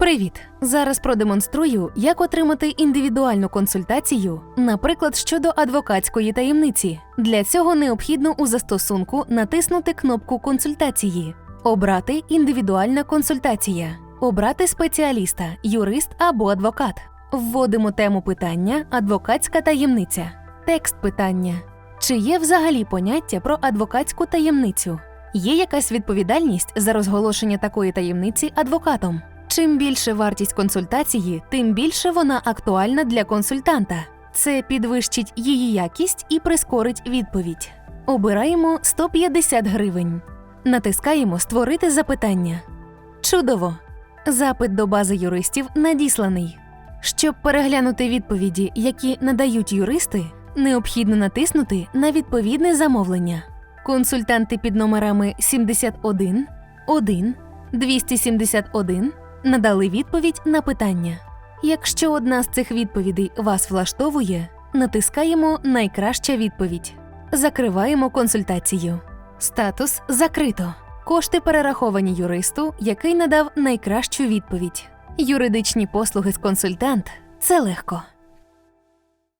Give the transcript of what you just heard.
Привіт! Зараз продемонструю, як отримати індивідуальну консультацію, наприклад, щодо адвокатської таємниці. Для цього необхідно у застосунку натиснути кнопку консультації, обрати індивідуальна консультація, обрати спеціаліста, юрист або адвокат. Вводимо тему питання адвокатська таємниця. Текст питання. Чи є взагалі поняття про адвокатську таємницю? Є якась відповідальність за розголошення такої таємниці адвокатом? Чим більше вартість консультації, тим більше вона актуальна для консультанта. Це підвищить її якість і прискорить відповідь. Обираємо 150 гривень. Натискаємо Створити запитання. Чудово! Запит до бази юристів надісланий. Щоб переглянути відповіді, які надають юристи, необхідно натиснути на відповідне замовлення. Консультанти під номерами 71, 1, 271 надали відповідь на питання. Якщо одна з цих відповідей вас влаштовує, натискаємо Найкраща відповідь. Закриваємо консультацію. Статус закрито. Кошти перераховані юристу, який надав найкращу відповідь. Юридичні послуги з консультант це легко.